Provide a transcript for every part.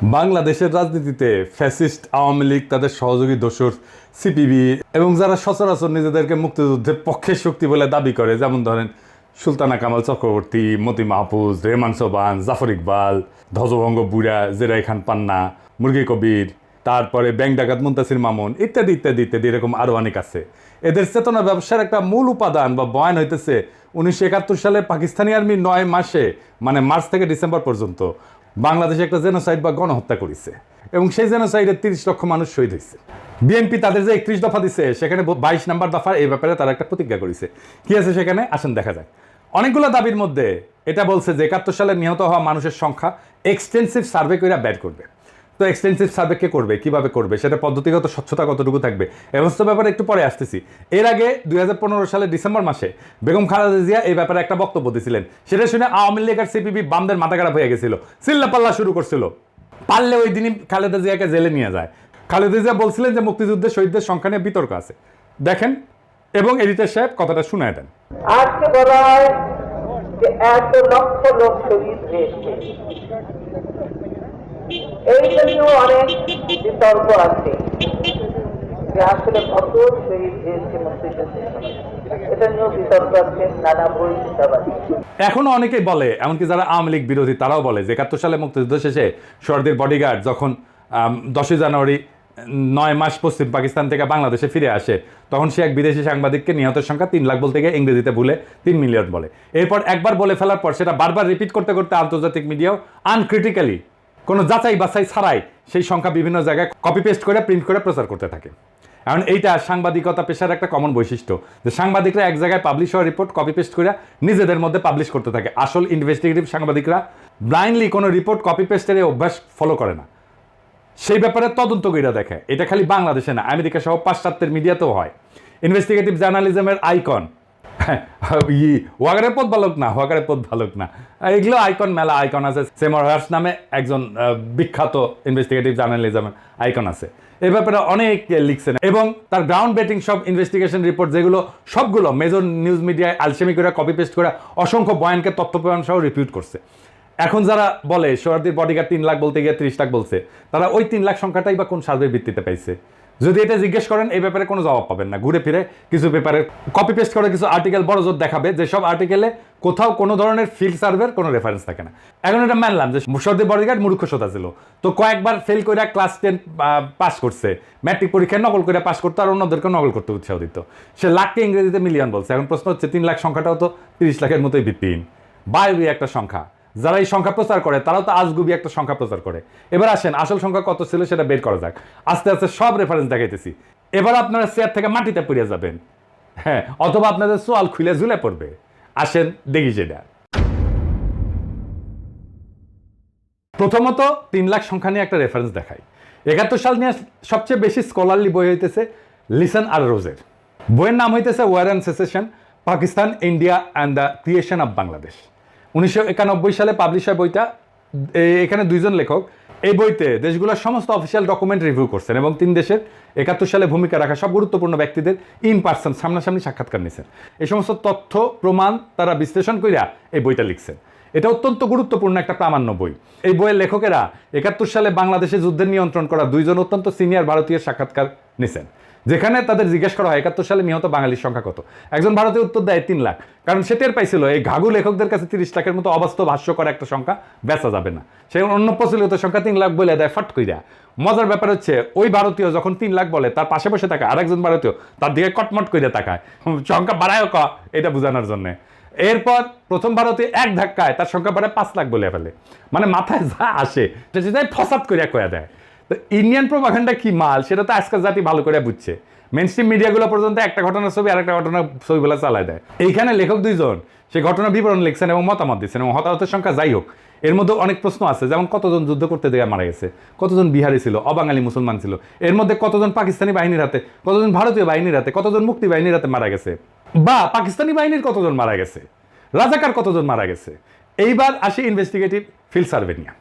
বাংলাদেশের রাজনীতিতে ফ্যাসিস্ট আওয়ামী লীগ, তাদের সহযোগী দোসর সিপিবি এবং যারা সচরাচর নিজেদেরকে মুক্তিযুদ্ধের পক্ষে শক্তি বলে দাবি করে, যেমন ধরেন সুলতানা কামাল চক্রবর্তী, মতি মাহফুজ রেমান সোবান জাফর ইকবাল, ধ্বজভঙ্গ বুড়া জেরাই খান পান্না, মুরগি কবির, তারপরে ব্যাংক ডাকাত মুন্তাসির মামুন, ইত্যাদি ইত্যাদি ইত্যাদি, এরকম আরও অনেক আছে। এদের চেতনা ব্যবসার একটা মূল উপাদান বা বয়ান হইতেছে উনিশশো একাত্তর সালে পাকিস্তানি আর্মি নয় মাসে মানে মার্চ থেকে ডিসেম্বর পর্যন্ত বাংলাদেশে একটা জেনোসাইড বা গণহত্যা করেছে এবং সেই জেনোসাইডে তিরিশ লক্ষ মানুষ শহীদ হয়েছে। বিএনপি তাদের যে একত্রিশ দফা দিছে, সেখানে বাইশ নাম্বার দফা এই ব্যাপারে তারা একটা প্রতিজ্ঞা করেছে। কি আছে সেখানে? আসেন দেখা যায় অনেকগুলো দাবির মধ্যে এটা বলছে যে একাত্তর সালে নিহত হওয়া মানুষের সংখ্যা এক্সটেন্সিভ সার্ভে করে বের করবে। তো এক্সটেন্সিভ সার্ভে কে করবে, কীভাবে করবে, সেটা পদ্ধতিগত স্বচ্ছতা কতটুকু থাকবে? এই সমস্ত ব্যাপারে একটু পরে আসতেছি। এর আগে দুই সালের ডিসেম্বর মাসে বেগম খালেদা জিয়া এই ব্যাপারে একটা বক্তব্য দিয়েছিলেন সেটা শুনে আওয়ামী লীগ আর সিপিবি বামদের মাথা খারাপ হয়ে গেছিল। চিল্লা পাল্লা শুরু করছিল। পারলে ওই দিনই খালেদা জিয়াকে জেলে নিয়ে যায়। খালেদা জিয়া বলছিলেন যে মুক্তিযুদ্ধের শহীদদের সংখ্যা নিয়ে বিতর্ক আছে। দেখেন, এবং এডিটার সাহেব কথাটা শুনায় দেন। আজকে বলা হয় যে এত লক্ষ লোক শহীদ হয়েছে। এইটা নিয়েও অনেক বিতর্ক আছে যে আসলে কত মুক্তিযুদ্ধের সময়। এটা নিয়েও অনেকেই বলে, এমনকি যারা আওয়ামী লীগ বিরোধী, তারাও বলে যে একাত্তর সালে মুক্তিযুদ্ধ শেষে সর্দির বডিগার্ড যখন দশই জানুয়ারি, নয় মাস পশ্চিম পাকিস্তান থেকে বাংলাদেশে ফিরে আসে, তখন সে এক বিদেশি সাংবাদিককে নিহতের সংখ্যা তিন লাখ বলতে গিয়ে ইংরেজিতে ভুলে তিন মিলিয়ন বলে এরপর একবার বলে ফেলার পর সেটা বারবার রিপিট করতে করতে আন্তর্জাতিক মিডিয়াও আনক্রিটিক্যালি কোনো যাচাই বাছাই ছাড়াই সেই সংখ্যা বিভিন্ন জায়গায় কপি পেস্ট করে প্রিন্ট করে, প্রচার করতে থাকে। এখন এইটা সাংবাদিকতা পেশার একটা কমন বৈশিষ্ট্য, যে সাংবাদিকরা এক জায়গায় পাবলিশ হওয়া রিপোর্ট কপি পেস্ট করে নিজেদের মধ্যে পাবলিশ করতে থাকে। আসল ইনভেস্টিগেটিভ সাংবাদিকরা ব্লাইন্ডলি কোনো রিপোর্ট কপি পেস্টের এই অভ্যাস ফলো করে না। সেই ব্যাপারে তদন্ত কইরা দেখে। এটা খালি বাংলাদেশে না, আমেরিকা সহ পাশ্চাত্যের মিডিয়াতেও হয়। ইনভেস্টিগেটিভ জার্নালিজমের আইকন ই ওয়াগারের পথ ভালক না ওয়াগারের পথ ভালক না। এগুলো আইকন মেলা, আইকন আছে। সেমর হার্স নামে একজন বিখ্যাত ইনভেস্টিগেটিভ জার্নালিজমের আইকন আছে। এই ব্যাপারে অনেক লিখছেন। এবং তার গ্রাউন্ড বেটিং সব ইনভেস্টিগেশন রিপোর্ট যেগুলো, সবগুলো মেজর নিউজ মিডিয়ায় আলসেমি করে কপি পেস্ট করে, অসংখ্য বয়ানকে তথ্য প্রমাণ সহ রিপিউট করছে। এখন যারা বলে সোহার্দির বডিগার্ড তিন লাখ বলতে গিয়ে ত্রিশ লাখ বলছে, তারা ওই তিন লাখ সংখ্যাটাই বা কোন সার্ভের ভিত্তিতে পাইছে? যদি এটা জিজ্ঞেস করেন, এই ব্যাপারে কোনো জবাব পাবেন না। ঘুরে ফিরে কিছু পেপারে কপি পেস্ট করে কিছু আর্টিকেল বড় জোর দেখাবে যেসব আর্টিকেলে কোথাও কোনো ধরনের ফিল্ড সার্ভের কোনো রেফারেন্স থাকে না। এখন এটা মানলাম যে মুশর্দি বডিগার্ড মূর্খ সোতা ছিল। তো কয়েকবার ফেল করে ক্লাস টেন পাস করছে। ম্যাট্রিক পরীক্ষায় নকল করে পাস করতো আর অন্যদেরকে নকল করতে উৎসাহ দিত। সে লাখকে ইংরেজিতে মিলিয়ন বলছে। এখন প্রশ্ন হচ্ছে, তিন লাখ সংখ্যাটাও তো তিরিশ লাখের মতোই ভিত্তিহীন। বায়বি একটা সংখ্যা। যারা এই সংখ্যা প্রচার করে, তারাও তো আজগুবি একটা সংখ্যা প্রচার করে। এবার আসেন, আসল সংখ্যা কত ছিল সেটা বের করা যাক। আস্তে আস্তে সব রেফারেন্স দেখাইতেছি। এবার আপনারা চেয়ার থেকে মাটিতে পড়ে যাবেন। হ্যাঁ অথবা আপনাদের সোয়াল খুলে ঝুলে পড়বে। আসেন, দেখি সেটা। প্রথমত তিন লাখ সংখ্যা নিয়ে একটা রেফারেন্স দেখাই। একাত্তর সাল নিয়ে সবচেয়ে বেশি স্কলারলি বই হইতেছে লিসন আর রোজের। বইয়ের নাম হইতেছে war and secession Pakistan India and the creation of Bangladesh উনিশশো একানব্বই সালে পাবলিশ হয় বইটা। এখানে দুইজন লেখক। এই বইতে দেশগুলোর সমস্ত অফিসিয়াল ডকুমেন্ট রিভিউ করছেন এবং তিন দেশের একাত্তর সালে ভূমিকা রাখা সব গুরুত্বপূর্ণ ব্যক্তিদের ইন পার্সন সামনাসামনি সাক্ষাৎকার নিয়েছেন। এই সমস্ত তথ্য, প্রমাণ তারা বিশ্লেষণ করিয়া এই বইটা লিখছেন। এটা অত্যন্ত গুরুত্বপূর্ণ একটা প্রামাণ্য বই। এই বইয়ের লেখকেরা একাত্তর সালে বাংলাদেশে যুদ্ধের নিয়ন্ত্রণ করা দুইজন অত্যন্ত সিনিয়র ভারতীয় সাক্ষাৎকার নিছেন। যেখানে তাদের জিজ্ঞেস করা হয়, একাত্তর সালে নিহত বাঙালির সংখ্যা কত? একজন ভারতীয় উত্তর দেয় তিন লাখ। কারণ সে টের পাইছিল, এই ঘাঘু লেখকদের কাছে তিরিশ লাখের মতো অবাস্তব, হাস্যকর একটা সংখ্যা বেচা যাবে না। সে অন্য প্রচলিত সংখ্যা তিন লাখ বলে দেয়, ফট কইরা। মজার ব্যাপার হচ্ছে, ওই ভারতীয় যখন তিন লাখ বলে, তার পাশে বসে থাকা আরেকজন ভারতীয়, তার দিকে কটমট করে তাকায়। সংখ্যা বাড়ায় ক, এটা বোঝানোর জন্য। এরপর প্রথম ভারতে এক ধাক্কায় তার সংখ্যা বাড়ায় পাঁচ লাখ বলে ফেলে। মানে মাথায় যা আসে সেটা ফসাদ করে কয়া দেয়। তো ইন্ডিয়ান প্রোপাগান্ডা কি মাল? সেটা তো আজকাল জাতি ভালো করে বুঝছে। মেন স্ট্রিম মিডিয়াগুলো পর্যন্ত একটা ঘটনার ছবি আর একটা ঘটনার ছবিগুলো চালায় দেয়। এইখানে লেখক দুইজন সেই ঘটনা বিবরণ লিখছেন এবং মতামত দিচ্ছেন এবং হতাহতের সংখ্যা যাই হোক, এর মধ্যে অনেক প্রশ্ন আছে। যেমন কতজন যুদ্ধ করতে দেয়া মারা গেছে? কতজন বিহারি ছিল? অবাঙালি মুসলমান ছিল? এর মধ্যে কতজন পাকিস্তানি বাহিনীর হাতে, কতজন ভারতীয় বাহিনীর হাতে, কতজন মুক্তি বাহিনীর হাতে মারা গেছে? বা পাকিস্তানি বাহিনীর কতজন মারা গেছে? রাজাকার কতজন মারা গেছে? এইবার আসি ইনভেস্টিগেটিভ ফিল্ড সার্ভে নিয়ে।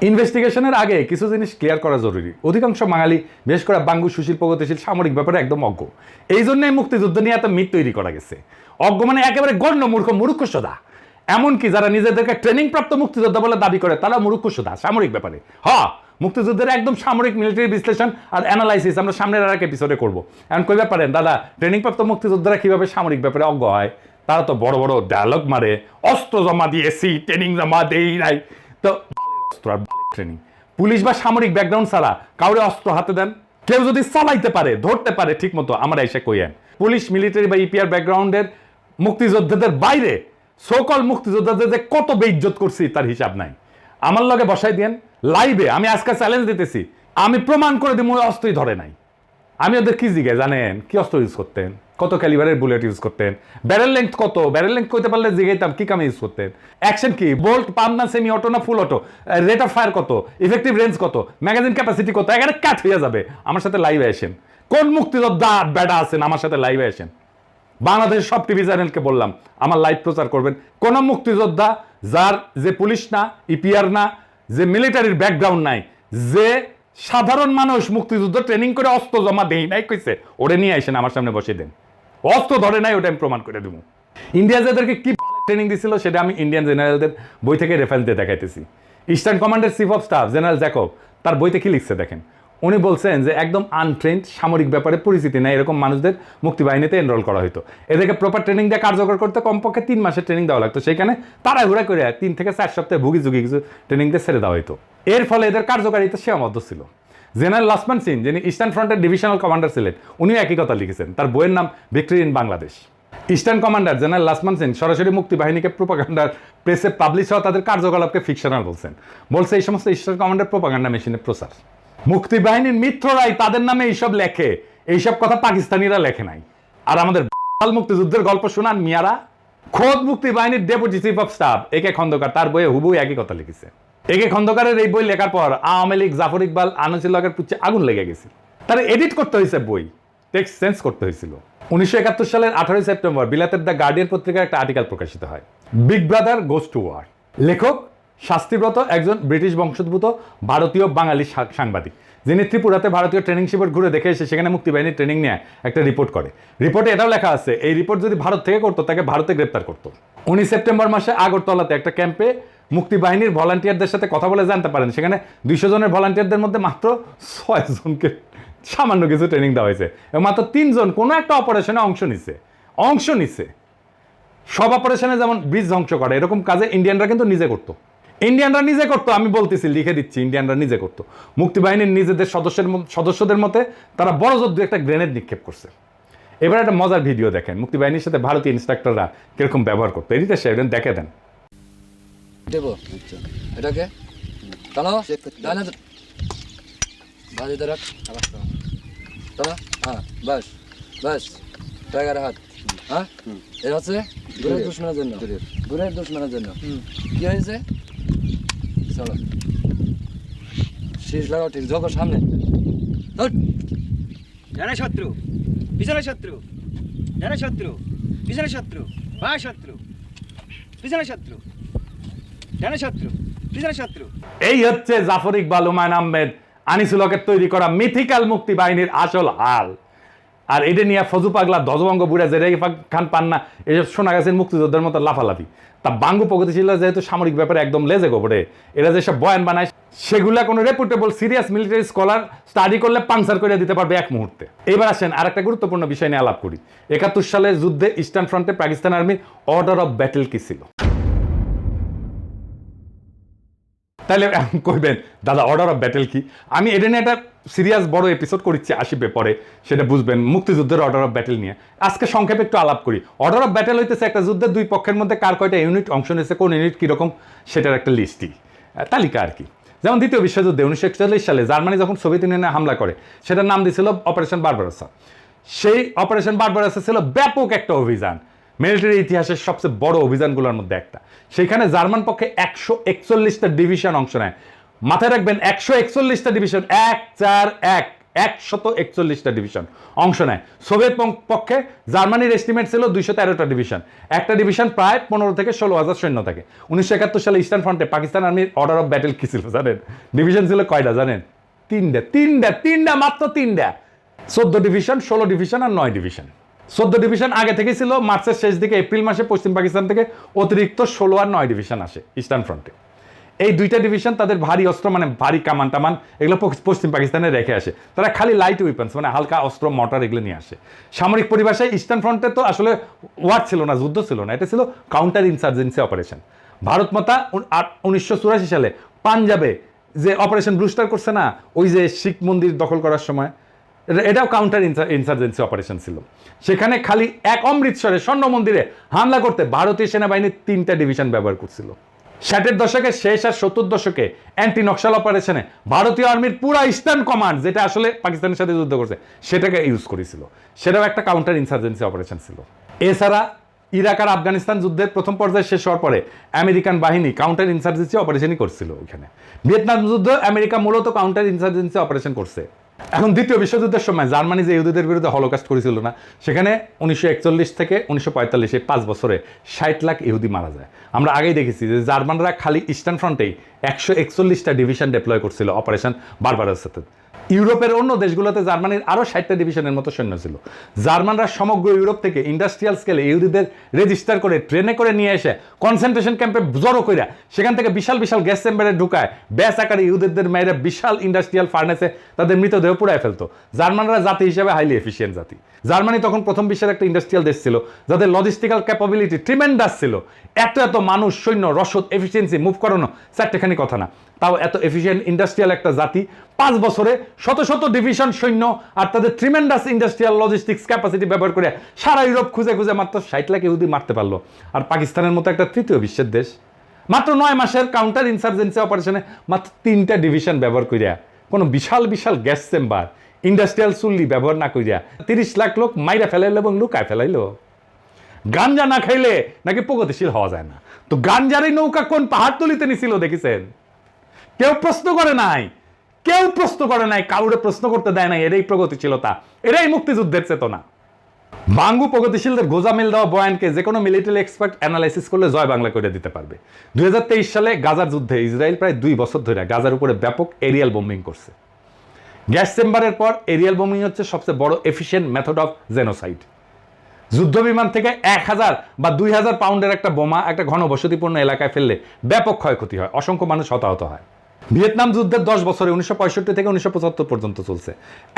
ইনভেস্টিগেশনের আগে কিছু জিনিস ক্লিয়ার করা জরুরি। অধিকাংশ বাঙালি, বিশেষ করে বাঙ্গু সুশীল প্রগতিশীল সামরিক ব্যাপারে একদম অজ্ঞ। এই জন্যই মুক্তিযুদ্ধ নিয়ে এত মিথ তৈরি করা গেছে। অজ্ঞ মানে একেবারে গণ্য মূর্খ মূর্খ সদা এমনকি যারা নিজেদেরকে ট্রেনিং প্রাপ্ত মুক্তিযোদ্ধা বলে দাবি করে তারা মূর্খ সুধা সামরিক ব্যাপারে। হ, মুক্তিযুদ্ধের একদম সামরিক মিলিটারি বিশ্লেষণ আর অ্যানালাইসিস আমরা সামনের আর এক এপিসোডে করব। এমন কইবা পারেন দাদা ট্রেনিং প্রাপ্ত মুক্তিযোদ্ধারা কীভাবে সামরিক ব্যাপারে অজ্ঞ হয়? তারা তো বড় বড় ডায়লগ মারে, অস্ত্র জমা দিয়েছি ট্রেনিং জমা দেই নাই। তো অস্ত্র আর ট্রেনিং পুলিশ বা সামরিক ব্যাকগ্রাউন্ড ছাড়া কাউরে অস্ত্র হাতে দেন? কেউ যদি চালাইতে পারে, ধরতে পারে ঠিক মতো আমার এসে কইয়েন পুলিশ মিলিটারি বা ইপিআর ব্যাকগ্রাউন্ডের মুক্তিযোদ্ধাদের বাইরে সকল মুক্তিযোদ্ধাদের যে কত বেইজ্জত করছি, তার হিসাব নাই। আমার লগে বসাই দেন লাইভে আমি আজকে চ্যালেঞ্জ দিতেছি। আমি প্রমাণ করে দিব, ওই অস্ত্রই ধরে নাই। আমি ওদের কি জিগে জানেন? কি অস্ত্র ইউজ করতেন? কত ক্যালিবারের বুলেট ইউজ করতেন? ব্যারেল লেন্থ কত? ব্যারেল লেন্থ কইতে পারলে জিগাইতাম, কি কামে ইউজ করতেন? অ্যাকশন কি? বোল্ট পাম না সেমি অটো না full auto rate of fire কত? ইফেক্টিভ রেঞ্জ কত? ম্যাগাজিন ক্যাপাসিটি কত? এখানে কাট হয়ে যাবে। আমার সাথে লাইভে আসেন। কোন মুক্তিযোদ্ধা বেটা আছেন? আমার সাথে লাইভে আসেন। বাংলাদেশের সব টিভি চ্যানেলকে বললাম, আমার লাইভ প্রচার করবেন। কোন মুক্তিযোদ্ধা যার যে পুলিশ না ইপিআর না, যে মিলিটারির ব্যাকগ্রাউন্ড নাই, যে সাধারণ মানুষ মুক্তিযুদ্ধ ট্রেনিং করে অস্ত্র জমা দেই নাই, কইছে। ওরে নিয়ে আসেন আমার সামনে বসে দেন। অস্ত্র ধরে নাই, ওটা আমি প্রমাণ করে দেবো ইন্ডিয়া যাদেরকে কি ট্রেনিং দিছিল, সেটা আমি ইন্ডিয়ান জেনারেলদের বই থেকে রেফারেন্স দিয়ে দেখাইতেছি। ইস্টার্ন কমান্ডের chief of staff general Jacob তার বইতে কি লিখছে দেখেন? উনি বলছেন যে একদম আনট্রেন্ড সামরিক ব্যাপারে পরিচিতি নেই, এরকম মানুষদের মুক্তিবাহিনীতে এনরোল করা হতো এদেরকে প্রপার ট্রেনিং দিয়ে কার্যকর করতে কমপক্ষে তিন মাসের ট্রেনিং দেওয়া লাগতো সেখানে তাড়াহুড়া করে তিন থেকে চার সপ্তাহে ভুগি ঝুঁকি কিছু ট্রেনিং দিয়ে ছেড়ে দেওয়া হতো এর ফলে এদের কার্যকারিতা সীমাবদ্ধ ছিল। জেনারেল লাসমান সিং, যিনি ইস্টার্ন ফ্রন্টের ডিভিশনাল কমান্ডার ছিলেন, উনিও একই কথা লিখেছেন, তার বইয়ের নাম victory in Bangladesh eastern commander general Lachhman Singh সরাসরি মুক্তি বাহিনীকে প্রোপাগান্ডার প্রেসে পাবলিশ হওয়া তাদের কার্যকলাপকে ফিকশনাল বলছেন। বলছে এই সমস্ত ইস্টার্ন কমান্ডার প্রোপাগান্ডা মেশিনের প্রচার। মুক্তি বাহিনীর মিত্ররাই তাদের নামে এইসব লেখে। এইসব কথা পাকিস্তানিরা লেখে নাই। আর আমাদের মুক্তিযুদ্ধের গল্প শোনান মিয়ারা। খোদ মুক্তি বাহিনীর ডেপুটি চিফ অফ স্টাফ একে খন্দকার, তার বইয়ে হুবু একই কথা লিখেছে। একে খন্দকারের এই বই লেখার পর আওয়ামী লীগ, জাফর ইকবাল আনসিল্লাহের পুচ্ছে আগুন লেগে গেছিল। তার এডিট করতে হয়েছে বই, টেক্সট চেঞ্জ করতে হয়েছিল। উনিশশো একাত্তর সালের আঠারোই সেপ্টেম্বর বিলাতের দ্য গার্ডিয়ান পত্রিকার একটা আর্টিকেল প্রকাশিত হয়, big brother goes to war. লেখক শাস্তিব্রত একজন ব্রিটিশ বংশোদ্ভূত ভারতীয় বাঙালি সাংবাদিক। যিনি ত্রিপুরাতে ভারতীয় ট্রেনিং শিবির ঘুরে দেখে এসে সেখানে মুক্তিবাহিনীর ট্রেনিং নিয়ে, একটা রিপোর্ট করে। রিপোর্টে এটাও লেখা আছে, এই রিপোর্ট যদি ভারত থেকে করতো, তাকে ভারতে গ্রেপ্তার করতো। উনি সেপ্টেম্বর মাসে আগরতলাতে একটা ক্যাম্পে মুক্তিবাহিনীর ভলান্টিয়ারদের সাথে কথা বলে জানতে পারেন। সেখানে দুইশো জনের ভলান্টিয়ারদের মধ্যে মাত্র ছয় জনকে সামান্য কিছু ট্রেনিং দেওয়া হয়েছে এবং মাত্র তিনজন কোনো একটা অপারেশনে অংশ নিছে। অংশ নিছে। সব অপারেশনে যেমন ব্রিজ ধ্বংস করে, এরকম কাজে ইন্ডিয়ানরা কিন্তু নিজে করতো। ইন্ডিয়ানরা নিজে করতো আমি বলতেছি লিখে দিচ্ছি ইন্ডিয়ানরা নিজে করতো। মুক্তিবাহিনীর নিজেদের সদস্যের সদস্যদের মতে তারা বড় জোর দু একটা গ্রেনেড নিক্ষেপ করছে। এবার একটা মজার ভিডিও দেখেন মুক্তিবাহিনীর সাথে ভারতীয় ইনস্ট্রাক্টররা কীরকম ব্যবহার করতো। এদিকে সে দেখে দেন। দেবো। এটাকে টানো ডানে বাজি ধরাক টানো হ্যাঁ বাস বাস। টাইগার হাত। হ্যাঁ? এটা হচ্ছে দূরের। দুশ্মনের জন্য। দূরের। দুশ্মনের জন্য। কি হয়েছে? চলো। শীষ লাগাও ঠিক যখন সামনে। ডানে শত্রু পিছনে শত্রু। ডানে শত্রু পিছনে শত্রু বাঁ শত্রু। পিছনে শত্রু ডানে শত্রু পিছনে শত্রু। এই হচ্ছে জাফর ইকবাল হুমায়ুন আহমেদ আনিসুলকের তৈরি করা মিথিক্যাল মুক্তি বাহিনীর আসল হাল। আর এটা নিয়ে ফজু পাগলা ধ্বজভঙ্গ বুড়া জেরে খান পান্না এসব শোনা গেছে মুক্তিযোদ্ধার মতো লাফালাফি। তা বাঙ্গু প্রগতিশীল যেহেতু সামরিক ব্যাপারে একদম লেজে গোবরে, এরা যেসব বয়ান বানায়, সেগুলা কোনো reputable serious military scholar study করলে পাংচার করে দিতে পারবে এক মুহূর্তে। এবার আসেন আর একটা গুরুত্বপূর্ণ বিষয় নিয়ে আলাপ করি। একাত্তর সালে যুদ্ধে ইস্টার্ন ফ্রন্টে পাকিস্তান আর্মির অর্ডার অফ ব্যাটেল কি ছিল? তাহলে কইবেন, দাদা অর্ডার অফ ব্যাটেল কি? আমি এটা নিয়ে একটা সিরিয়াস বড় এপিসোড করেছি আসিবে পরে, সেটা বুঝবেন, মুক্তিযুদ্ধের অর্ডার অফ ব্যাটেল নিয়ে। আজকে সংক্ষেপে একটু আলাপ করি। অর্ডার অফ ব্যাটেল হইতেছে একটা যুদ্ধের দুই পক্ষের মধ্যে কার কয়টা ইউনিট অংশ নিয়েছে, কোন ইউনিট কীরকম, সেটার একটা লিস্টই তালিকা আর কি। যেমন দ্বিতীয় বিশ্বযুদ্ধে উনিশশো একচল্লিশ সালে জার্মানি যখন সোভিয়েত ইউনিয়নে হামলা করে, সেটার নাম দিয়েছিল অপারেশন বারবারসা সেই অপারেশন বারবারসা ছিল ব্যাপক একটা অভিযান। মিলিটারি ইতিহাসের সবচেয়ে বড় অভিযানগুলোর মধ্যে একটা। সেখানে জার্মান পক্ষে একশো একচল্লিশটা ডিভিশন অংশ নেয়। মাথায় রাখবেন, একশো একচল্লিশটা ডিভিশন, এক, চার, এক, একশত একচল্লিশটা ডিভিশন অংশ নেয়। সোভিয়েত পক্ষে জার্মানির এস্টিমেট ছিল দুইশো তেরোটা ডিভিশন। একটা ডিভিশন প্রায় পনেরো থেকে ষোলো হাজার সৈন্য থাকে। উনিশশো একাত্তর সালে ইস্টার্ন ফ্রন্টে পাকিস্তান আর্মির অর্ডার অফ ব্যাটেল কি ছিল জানেন? ডিভিশন ছিল কয়টা জানেন? তিনটা তিনটা তিনটা, মাত্র তিনটা। চোদ্দ ডিভিশন, ষোলো ডিভিশন আর নয় ডিভিশন। চোদ্দ ডিভিশন আগে থেকে ছিল, মার্চের শেষ দিকে এপ্রিল মাসে পশ্চিম পাকিস্তান থেকে অতিরিক্ত ষোলো আর নয় ডিভিশন আসে ইস্টার্ন ফ্রন্টে এই দুইটা ডিভিশন তাদের ভারী অস্ত্র মানে ভারী কামান টামান, এগুলো পশ্চিম পাকিস্তানে রেখে আসে। তারা খালি লাইট উইপন্স মানে হালকা অস্ত্র মোটর এগুলো নিয়ে আসে। সামরিক পরিভাষায় ইস্টার্ন ফ্রন্টে তো আসলে ওয়ার ছিল না, যুদ্ধ ছিল না, এটা ছিল কাউন্টার ইনসার্জেন্সি অপারেশন ভারত মাতা উনিশশো চুরাশি সালে পাঞ্জাবে যে অপারেশন ব্রুস্টার করছে না, ওই যে শিখ মন্দির দখল করার সময় এটাও কাউন্টার ইনসার্জেন্সি অপারেশন ছিল। সেখানে খালি এক অমৃতসরে স্বর্ণ মন্দিরে হামলা করতে ভারতীয় সেনাবাহিনীর তিনটা ডিভিশন ব্যবহার করছিল। ষাটের দশকের শেষ আর সত্তর দশকে অ্যান্টি নকশাল অপারেশনে ভারতীয় আর্মির পুরা ইস্টার্ন কমান্ড যেটা আসলে পাকিস্তানের সাথে যুদ্ধ করছে, সেটাকে ইউজ করেছিল। সেটাও একটা কাউন্টার ইনসার্জেন্সি অপারেশন ছিল। এছাড়া ইরাক আর আফগানিস্তান যুদ্ধের প্রথম পর্যায়ে শেষ হওয়ার পরে আমেরিকান বাহিনী কাউন্টার ইনসার্জেন্সি অপারেশনই করছিল ওইখানে। ভিয়েতনাম যুদ্ধ আমেরিকা মূলত কাউন্টার ইনসার্জেন্সি অপারেশন করছে। এখন দ্বিতীয় বিশ্বযুদ্ধের সময় জার্মানি যে ইহুদিদের বিরুদ্ধে হলোকাস্ট করেছিল না, সেখানে উনিশশো একচল্লিশ থেকে উনিশশো পঁয়তাল্লিশে পাঁচ বছরে ষাট লাখ ইহুদি মারা যায়। আমরা আগেই দেখেছি যে জার্মানরা খালি ইস্টার্ন ফ্রন্টেই একশো একচল্লিশটা ডিভিশন ডেপ্লয় করছিল অপারেশন বারবার সাথে ইউরোপের অন্য দেশগুলোতে জার্মানির আরও ষাটটা ডিভিশনের মতো সৈন্য ছিল। জার্মানরা সমগ্র ইউরোপ থেকে ইন্ডাস্ট্রিয়াল স্কেলে ইহুদিদের রেজিস্টার করে ট্রেনে করে নিয়ে এসে কনসেন্ট্রেশন ক্যাম্পে জড়ো কইরা সেখান থেকে বিশাল বিশাল গ্যাস চেম্বারে ঢুকায়, ব্যাস আকারে ইহুদিদের মেয়েরা বিশাল ইন্ডাস্ট্রিয়াল ফার্নেসে তাদের মৃতদেহ পুড়ায় ফেলতো। জার্মানরা জাতি হিসেবে হাইলি এফিসিয়েন্ট জাতি। জার্মানি তখন প্রথম বিশ্বের একটা ইন্ডাস্ট্রিয়াল দেশ ছিল, যাদের লজিস্টিক্যাল ক্যাপাবিলিটি ট্রিমেন্ডাস ছিল। এত এত মানুষ সৈন্য, রসদ এফিসিয়েন্সি মুভ করানো স্যার চারটেখানি কথা না। তাও এত এফিসিয়েন্ট ইন্ডাস্ট্রিয়াল একটা জাতি। পাঁচ বছরে শত শত ডিভিশন সৈন্য আর তাদের ট্রিমেন্ডাস ইন্ডাস্ট্রিয়াল লজিস্টিক্স ক্যাপাসিটি ব্যবহার করে সারা ইউরোপ খুঁজে খুঁজে মাত্র ষাট লাখ ইহুদি মারতে পারল। আর পাকিস্তানের মতো একটা তৃতীয় বিশ্বের দেশ। মাত্র নয় মাসের কাউন্টার ইনসার্জেন্সি অপারেশনে মাত্র তিনটা ডিভিশন ব্যবহার করিয়া কোনো বিশাল বিশাল গ্যাস চেম্বার ইন্ডাস্ট্রিয়াল চুল্লি ব্যবহার না করিয়া তিরিশ লাখ লোক মাইরা ফেলাইলো এবং লুকায় ফেলাইলো। গাঞ্জা না খাইলে নাকি প্রগতিশীল হওয়া যায় না। তো গাঞ্জার নৌকা কোন পাহাড় তুলিতে নিছিল, দেখেছেন? কেউ প্রশ্ন করে নাই। কেউ প্রশ্ন করে নাই, কাউরে প্রশ্ন করতে দেয় নাই এটাই প্রগতিশীলতা এটাই মুক্তিযুদ্ধের চেতনা। বাঙ্গু প্রগতিশীলদের গোজামিল দেওয়া বয়ানকে যে কোনো মিলিটারি এক্সপার্ট অ্যানালাইসিস করলে জয় বাংলা করে দিতে পারবে। দুই সালে গাজার যুদ্ধে ইসরায়েল প্রায় দুই বছর ধরে গাজার উপরে ব্যাপক এরিয়াল বোম্বিং করছে। গ্যাস চেম্বারের পর এরিয়াল বোম্বিং হচ্ছে সবচেয়ে বড় এফিসিয়েন্ট মেথড অফ জেনোসাইড। যুদ্ধ বিমান থেকে এক হাজার বা দুই হাজার পাউন্ডের একটা বোমা একটা ঘনবসতিপূর্ণ এলাকায় ফেললে ব্যাপক ক্ষয়ক্ষতি হয়, অসংখ্য মানুষ হতাহত হয়। ভিয়েতনাম যুদ্ধের দশ বছরে উনিশশো পঁয়ষট্টি থেকে উনিশশো পঁচাত্তর পর্যন্ত চলছে।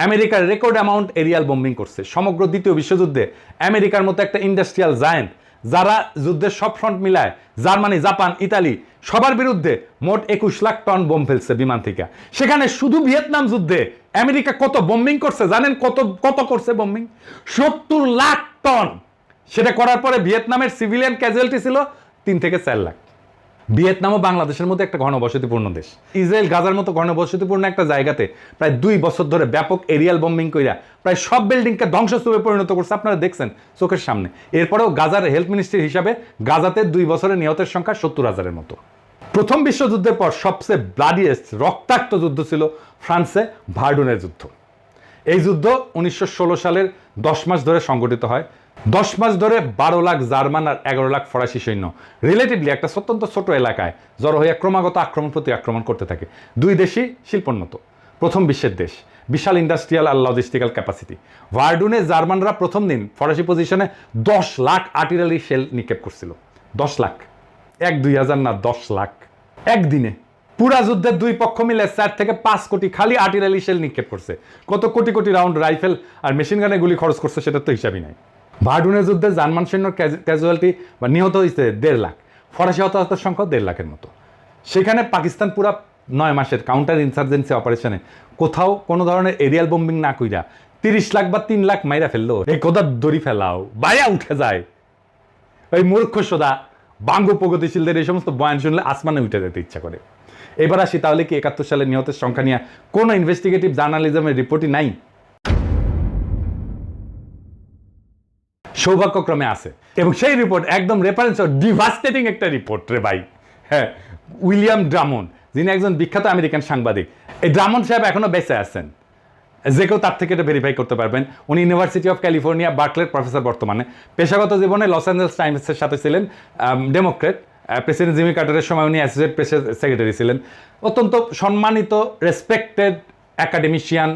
আমেরিকার রেকর্ড অ্যামাউন্ট এরিয়াল বোম্বিং করছে। সমগ্র দ্বিতীয় বিশ্বযুদ্ধে আমেরিকার মতো একটা ইন্ডাস্ট্রিয়াল জায়েন্ট যারা যুদ্ধের সব ফ্রন্ট মিলায়, জার্মানি, জাপান, ইতালি, সবার বিরুদ্ধে মোট একুশ লাখ টন বোম ফেলছে বিমান থেকে। সেখানে শুধু ভিয়েতনাম যুদ্ধে আমেরিকা কত বোম্বিং করছে, জানেন কত কত করছে বোম্বিং সত্তর লাখ টন সেটা করার পরে ভিয়েতনামের সিভিলিয়ান ক্যাজুয়ালিটি ছিল তিন থেকে চার লাখ। ভিয়েতনামও বাংলাদেশের মধ্যে একটা ঘনবসতিপূর্ণ দেশ। ইসরায়েল গাজার মতো ঘনবসতিপূর্ণ একটা জায়গাতে প্রায় দুই বছর ধরে ব্যাপক এরিয়াল বম্বিং কইরা প্রায় সব বিল্ডিংকে ধ্বংসস্তূপে পরিণত করছে আপনারা দেখছেন চোখের সামনে। এরপরেও গাজার হেলথ মিনিস্ট্রি হিসাবে গাজাতে দুই বছরে নিহতের সংখ্যা সত্তর হাজারের মতো। প্রথম বিশ্বযুদ্ধের পর সবচেয়ে ব্লাডিয়েস্ট রক্তাক্ত যুদ্ধ ছিল ফ্রান্সে ভার্ডুনের যুদ্ধ। এই যুদ্ধ উনিশশো ষোলো সালের দশ মাস ধরে সংগঠিত হয়। দশ মাস ধরে বারো লাখ জার্মান আর এগারো লাখ ফরাসি সৈন্য। রিলেটিভলি একটা অত্যন্ত ছোট এলাকায় জড়ো হয়ে ক্রমাগত আক্রমণ প্রতি আক্রমণ করতে থাকে। দুই দেশই শিল্পোন্নত। প্রথম বিশ্বের দেশ। বিশাল ইন্ডাস্ট্রিয়াল আর লজিস্টিক্যাল ক্যাপাসিটি ভার্ডুনে জার্মানরা প্রথম দিন ফরাসি পজিশনে দশ লাখ আর্টিলারি শেল নিক্ষেপ করছিল। দশ লাখ। এক দুই হাজার না দশ লাখ। একদিনে পুরা যুদ্ধের দুই পক্ষ মিলে চার থেকে পাঁচ কোটি খালি আর্টিলারি শেল নিক্ষেপ করছে। কত কোটি কোটি রাউন্ড রাইফেল আর মেশিন গানে গুলি খরচ করছে সেটা তো হিসাবই নাই। ভার্ডুনের যুদ্ধে জার্মান সৈন্য ক্যাজুয়ালিটি বা নিহত হয়েছে দেড় লাখ। ফরাসি হতাহতের সংখ্যা দেড় লাখের মতো। সেখানে পাকিস্তান পুরা নয় মাসের কাউন্টার ইনসার্জেন্সি অপারেশনে কোথাও কোনো ধরনের এরিয়াল বোম্বিং না কইরা তিরিশ লাখ বা তিন লাখ মাইরা ফেলল। এই কোথা দড়ি ফেলাও, বায়া উঠে যায়। ওই মূর্খ সোদা, বাঙ্গ প্রগতিশীলদের এই সমস্ত বয়ান শুনলে আসমানে উঠে যেতে ইচ্ছা করে। এবার আসি তাহলে কি একাত্তর সালে নিহতের সংখ্যা নিয়ে কোনো ইনভেস্টিগেটিভ জার্নালিজমের রিপোর্টই নাই? সৌভাগ্যক্রমে আছে। এবং সেই রিপোর্ট একদম রেফারেন্স ডিভাস্টেটিং একটা রিপোর্ট রে ভাই। হ্যাঁ উইলিয়াম ড্রামন, যিনি একজন বিখ্যাত আমেরিকান সাংবাদিক। এই ড্রামন সাহেব এখনও বেঁচে আছেন। যে কেউ তার থেকে এটা ভেরিফাই করতে পারবেন। উনি ইউনিভার্সিটি অফ ক্যালিফোর্নিয়া বার্কলের প্রফেসর বর্তমানে। পেশাগত জীবনে লস অ্যাঞ্জেলস টাইমসের সাথে ছিলেন ডেমোক্রেট প্রেসিডেন্ট জিমি কার্টারের সময় উনি অ্যাসোসিয়েট প্রেসের সেক্রেটারি ছিলেন। অত্যন্ত সম্মানিত রেসপেক্টেড একাডেমিশিয়ান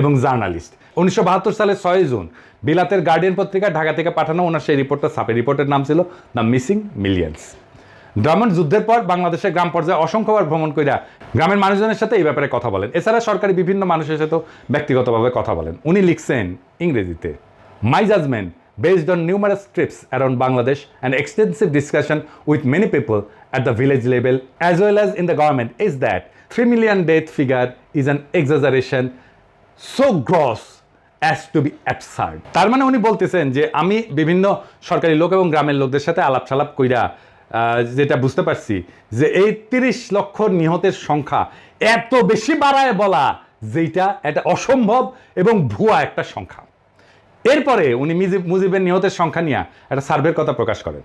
এবং জার্নালিস্ট উনিশশো সালের ছয় জুন বিলাতের গার্ডিয়ান পত্রিকা ঢাকা থেকে পাঠানো ওনার সেই রিপোর্টটা ছাপে। রিপোর্টের নাম ছিল দ্য মিসিং মিলিয়ন্স। ড্রামন যুদ্ধের পর বাংলাদেশের গ্রাম পর্যায়ে অসংখ্যবার ভ্রমণ কইরা গ্রামের মানুষজনের সাথে এই ব্যাপারে কথা বলেন। এছাড়া সরকারি বিভিন্ন মানুষের সাথেও ব্যক্তিগতভাবে কথা বলেন। উনি লিখছেন ইংরেজিতে my judgement based on numerous trips around Bangladesh and extensive discussion with many people at the village level, as well as in the government, is that 3 million death figure is an exaggeration. So gross! As to be absurd তার মানে উনি বলতেছেন যে আমি বিভিন্ন সরকারি লোক এবং গ্রামের লোকদের সাথে আলাপ সালাপ কইরা যেটা বুঝতে পারছি যে এই তিরিশ লক্ষ নিহতের সংখ্যা এত বেশি বাড়ায় বলা যেটা এটা অসম্ভব এবং ভুয়া একটা সংখ্যা। এরপরে উনি মুজিব মুজিবের নিহতের সংখ্যা নিয়ে একটা সার্ভের কথা প্রকাশ করেন।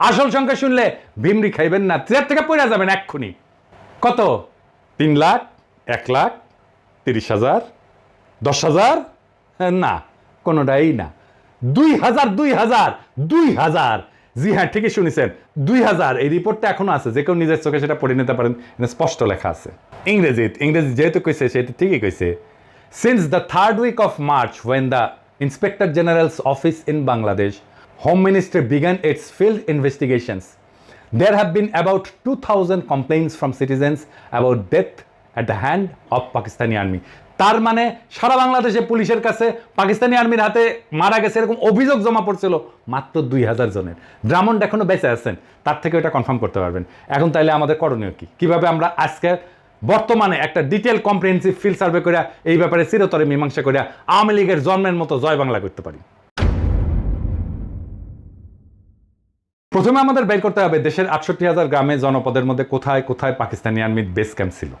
আসল সংখ্যা শুনলে ভিমরি খাইবেন না চেয়ার থেকে পড়ে যাবেন এক্ষুনি। কত? তিন লাখ, এক লাখ, তিরিশ হাজার, দশ হাজার? না, কোনোটাই না। দুই হাজার দুই হাজার দুই হাজার। জি হ্যাঁ ঠিকই শুনেছেন, দুই হাজার। এই রিপোর্টটা এখনও আছে, যে কেউ নিজের চোখে সেটা পড়ে নিতে পারেন স্পষ্ট লেখা আছে। ইংরেজি ইংরেজি যেহেতু কইছে সেটা ঠিকই কইছে। Since the third week of March when the inspector general's office in Bangladesh home ministry began its field investigations There have been about 2,000 complaints from citizens about death at the hand of Pakistani army. তার মানে সারা বাংলাদেশে পুলিশের কাছে পাকিস্তানি আর্মির হাতে মারা গেছে এরকম অভিযোগ জমা পড়ছিল মাত্র দুই হাজার জনের। ড্রামন্ড এখনও বেঁচে আছেন তার থেকে এটা কনফার্ম করতে পারবেন। এখন তাইলে আমাদের করণীয় কি? কীভাবে আমরা আজকে বর্তমানে একটা ডিটেল কম্প্রিহেন্সিভ ফিল্ড সার্ভে করে এই ব্যাপারে চিরতরে মীমাংসা করে আওয়ামী লীগের জন্মের মতো জয় বাংলা করতে পারি? প্রথমে আমাদের বের করতে হবে দেশের আটষট্টি হাজার গ্রামে জনপদের মধ্যে কোথায় কোথায় পাকিস্তানি আর্মির বেস ক্যাম্প ছিল।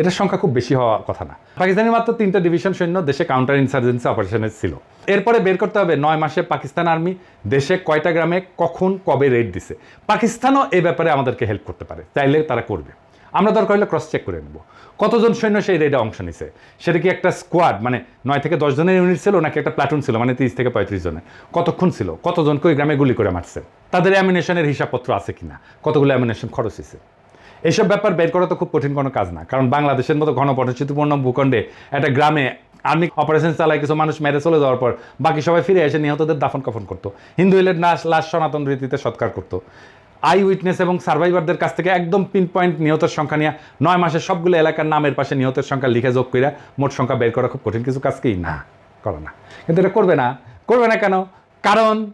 এটার সংখ্যা খুব বেশি হওয়ার কথা না। পাকিস্তানের মাত্র তিনটা ডিভিশন সৈন্য দেশে কাউন্টার ইনসার্জেন্সি অপারেশনে ছিল। এরপরে বের করতে হবে নয় মাসে পাকিস্তান আর্মি দেশে কয়টা গ্রামে কখন কবে রেড দিছে। পাকিস্তানও এ ব্যাপারে আমাদেরকে হেল্প করতে পারে, চাইলে তারা করবে। আমরা দরকার হলে ক্রস চেক করে নেব। কতজন সৈন্য সেই রেডে অংশ নিছে? সেটা কি একটা স্কোয়াড মানে নয় থেকে দশ জনের ইউনিট ছিল নাকি একটা প্লাটুন ছিল মানে তিরিশ থেকে পঁয়ত্রিশ জনের? কতক্ষণ ছিল? কতজনকে ওই গ্রামে গুলি করে মারছে? তাদের অ্যামিনেশনের হিসাবপত্র আছে কিনা? কতগুলো অ্যামিনেশন খরচ হয়েছে এইসব ব্যাপার বের করা তো খুব কঠিন কোনো কাজ না, কারণ বাংলাদেশের মতো ঘন ঘনপরিচিতিপূর্ণ ভূখণ্ডে একটা গ্রামে আর্মি অপারেশন চালায় কিছু মানুষ মেরে চলে যাওয়ার পর বাকি সবাই ফিরে এসে নিহতদের দাফন কাফন করতো। হিন্দু এলের লাশ লাশ সনাতন রীতিতে সৎকার করতো। আই উইটনেস এবং সার্ভাইভারদের কাছ থেকে একদম পিন পয়েন্ট নিহতের সংখ্যা নিয়ে নয় মাসে সবগুলো এলাকার নামের পাশে নিহতের সংখ্যা লিখে যোগ করে মোট সংখ্যা বের করা খুব কঠিন কিছু কাজ কি? না, করে না। কিন্তু এটা করবে না। করবে না কেন? কারণ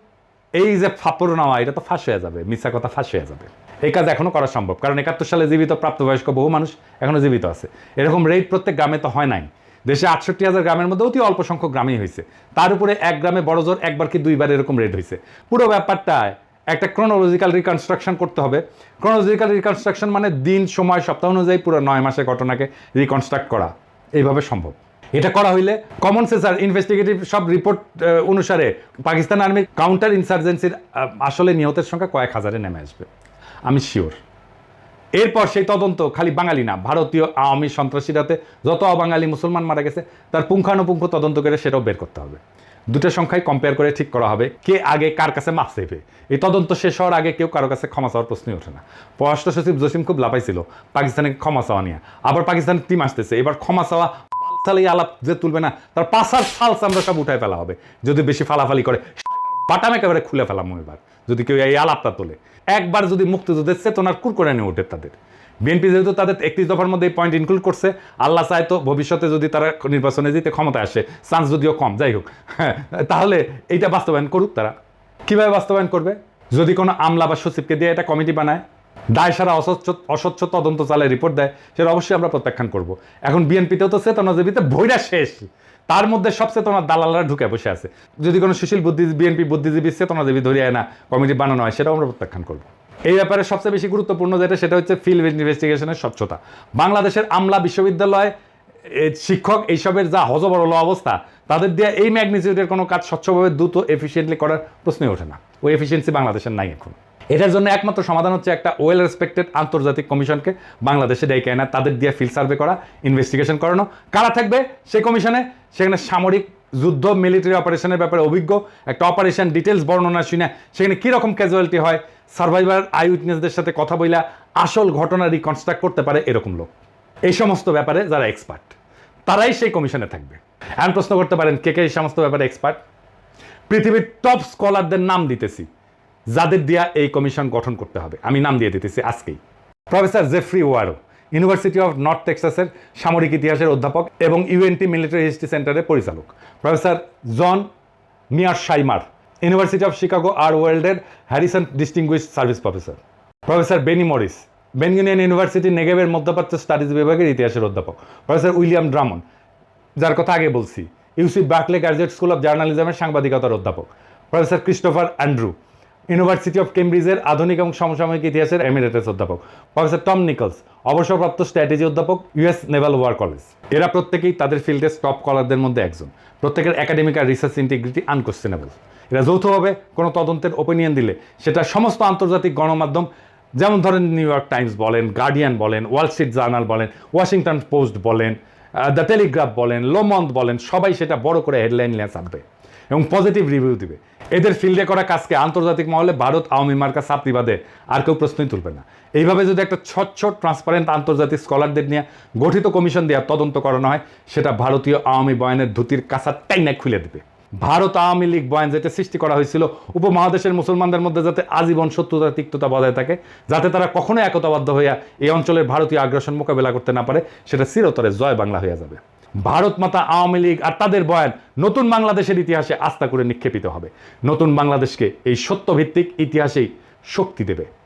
এই যে ফাপড় নেওয়া, এটা তো ফাঁস হয়ে যাবে। মিথ্যা কথা ফাঁস হয়ে যাবে। এই কাজ এখনও করা সম্ভব। কারণ একাত্তর সালে জীবিত প্রাপ্তবয়স্ক বহু মানুষ এখনও জীবিত আছে। এরকম রেড প্রত্যেক গ্রামে তো হয় নাই। দেশে আটষট্টি হাজার গ্রামের মধ্যে অতি অল্প সংখ্যক গ্রামেই হয়েছে তার উপরে এক গ্রামে বড় জোর একবার কি দুইবার এরকম রেড হয়েছে পুরো ব্যাপারটায় একটা ক্রোনোলজিক্যাল রিকনস্ট্রাকশন করতে হবে। ক্রোনোলজিক্যাল রিকনস্ট্রাকশন মানে দিন, সময়, সপ্তাহ অনুযায়ী পুরো নয় মাসের ঘটনাকে রিকনস্ট্রাক্ট করা। এইভাবে সম্ভব। এটা করা হইলে কমন সেন্সার ইনভেস্টিগেটিভ সব রিপোর্ট অনুসারে পাকিস্তান আর্মির কাউন্টার ইনসার্জেন্সির আসলে নিহতের সংখ্যা কয়েক হাজারে নেমে আসবে। আমি শিওর এরপর সেই তদন্ত খালি বাঙালি না, ভারতীয় আওয়ামী সন্ত্রাসীরাতে যত অবাঙালি মুসলমান মারা গেছে, তার পুঙ্খানুপুঙ্খ তদন্ত করে সেটাও বের করতে হবে। দুটো সংখ্যায় কম্পেয়ার করে ঠিক করা হবে কে আগে কার কাছে মাপ চাইবে। এই তদন্ত শেষ হওয়ার আগে কেউ কারও কাছে ক্ষমা চাওয়ার প্রশ্নই ওঠে না। পররাষ্ট্র সচিব জসিম খুব লাফাইছিল, পাকিস্তানে ক্ষমা চাওয়া নিয়ে। আবার পাকিস্তানের টিম আসতেছে, এবার ক্ষমা চাওয়া সালে আলাপ যে তুলবে না, তার পাশার ফালস আমরা সব উঠায় ফেলা হবে। যদি বেশি ফালাফালি করে বাটাম একেবারে খুলে ফেলাম এবার, যদি কেউ এই আলাপটা তোলে। একবার যদি মুক্তিযুদ্ধের চেতনার কুর করে নিয়ে ওঠে তাদের। বিএনপি যেহেতু তাদের একত্রিশ দফার মধ্যে এই পয়েন্ট ইনক্লুড করছে, আল্লাহ চায় তো ভবিষ্যতে যদি তারা নির্বাচনে জিতে ক্ষমতায় আসে চান্স যদিও কম, যাই হোক। হ্যাঁ তাহলে এইটা বাস্তবায়ন করুক তারা। কীভাবে বাস্তবায়ন করবে? যদি কোনো আমলা বা সচিবকে দিয়ে এটা কমিটি বানায়, দায় সারা অস্বচ্ছ অস্বচ্ছ তদন্ত চালে রিপোর্ট দেয়, সেটা অবশ্যই আমরা প্রত্যাখ্যান করব। এখন বিএনপিতেও তো চেতনাজীবীতে ভৈরা শেষ। তার মধ্যে সব চেতনার দালালরা ঢুকে বসে আছে। যদি কোনো সুশীল বুদ্ধি বিএনপি বুদ্ধিজীবী, চেতনাজীবী ধরিয়ে না, কমিটি বানানো হয়, সেটাও আমরা প্রত্যাখ্যান করব। এই ব্যাপারে সবচেয়ে বেশি গুরুত্বপূর্ণ যেটা, সেটা হচ্ছে ফিল্ড ইনভেস্টিগেশনের স্বচ্ছতা। বাংলাদেশের আমলা বিশ্ববিদ্যালয় শিক্ষক এইসবের যা হজবরল অবস্থা, তাদের দিয়ে এই ম্যাগনিচিউডের কোনো কাজ স্বচ্ছভাবে দ্রুত এফিসিয়েন্টলি করার প্রশ্নই ওঠে না। ওই এফিসিয়েন্সি বাংলাদেশের নাই এখন। এটার জন্য একমাত্র সমাধান হচ্ছে একটা ওয়েল রেসপেক্টেড আন্তর্জাতিক কমিশনকে বাংলাদেশে ডেকে আনা তাদের দিয়ে ফিল্ড সার্ভে করা ইনভেস্টিগেশন করানো। কারা থাকবে? সেই কমিশনে সেখানে সামরিক যুদ্ধ মিলিটারি অপারেশনের ব্যাপারে অভিজ্ঞ, একটা অপারেশন ডিটেলস বর্ণনা শুনে সেখানে কীরকম ক্যাজুয়ালিটি হয় সার্ভাইভার আই উইটনেসদের সাথে কথা বইলা আসল ঘটনা রিকনস্ট্রাক্ট করতে পারে এরকম লোক। এই সমস্ত ব্যাপারে যারা এক্সপার্ট তারাই সেই কমিশনে থাকবে। এখন প্রশ্ন করতে পারেন, কে কে এই সমস্ত ব্যাপারে এক্সপার্ট পৃথিবীর টপ স্কলারদের নাম দিতেছি। যাদের দিয়া এই কমিশন গঠন করতে হবে। আমি নাম দিয়ে দিতেছি আজকেই। Professor Geoffrey Wawro university of North টেক্সাসের সামরিক ইতিহাসের অধ্যাপক এবং ইউএনটি মিলিটারি হিস্ট্রি সেন্টারের পরিচালক। Professor John Mearsheimer university of Chicago আর ওয়ার্ল্ডের Harrison distinguished service professor professor Benny Morris Ben Gurion university নেগেভের মধ্যপ্রাচ্য স্টাডিজ বিভাগের ইতিহাসের অধ্যাপক। প্রফেসর উইলিয়াম ড্রামন, যার কথা আগে বলছি UC Berkeley graduate school of জার্নালিজমের সাংবাদিকতার অধ্যাপক। Professor Christopher Andrew university of কেমব্রিজের আধুনিক এবং সমসাময়িক ইতিহাসের এমিরেটাস অধ্যাপক। প্রফেসর টম নিকলস অবসরপ্রাপ্ত স্ট্র্যাটেজি অধ্যাপক ইউএস নেভাল ওয়ার কলেজ এরা প্রত্যেকেই তাদের ফিল্ডের টপ কলারদের মধ্যে একজন। প্রত্যেকের একাডেমিক আর রিসার্চ ইন্টিগ্রিটি আনকোশ্চেনেবল এরা যৌথভাবে কোনো তদন্তের ওপিনিয়ন দিলে সেটা সমস্ত আন্তর্জাতিক গণমাধ্যম, যেমন ধরেন নিউ ইয়র্ক টাইমস বলেন গার্ডিয়ান বলেন ওয়াল স্ট্রিট জার্নাল বলেন ওয়াশিংটন পোস্ট বলেন দ্য টেলিগ্রাফ বলেন লোমন্দ বলেন, সবাই সেটা বড় করে হেডলাইন নিয়ে ছাপবে। এবং পজিটিভ রিভিউ দিবে। এদের ফিল্ডে করা কাজকে আন্তর্জাতিক মহলে ভারত, আওয়ামী মার্কা সাপড়ি বাদে আর কেউ প্রশ্নই তুলবে না। এইভাবে যদি একটা স্বচ্ছ ট্রান্সপারেন্ট আন্তর্জাতিক স্কলারদের নিয়ে গঠিত কমিশন দেওয়া তদন্ত করানো হয়, সেটা ভারতীয় আওয়ামী বয়ানের ধুতির কাঁচা টাইনা খুলে দেবে। ভারত আওয়ামী লীগ বয়ান যেটা সৃষ্টি করা হয়েছিল, উপমহাদেশের মুসলমানদের মধ্যে যাতে আজীবন শত্রুতা, তিক্ততা বজায় থাকে, যাতে তারা কখনো একতাবদ্ধ হইয়া এই অঞ্চলের ভারতীয় আগ্রাসন মোকাবেলা করতে না পারে, সেটা চিরতরে জয় বাংলা হয়ে যাবে। ভারত মাতা আওয়ামী লীগ আর তাদের বয়ান নতুন বাংলাদেশের ইতিহাসে আস্থা করে নিক্ষেপিত হবে। নতুন বাংলাদেশকে এই সত্যভিত্তিক ইতিহাসেই শক্তি দেবে।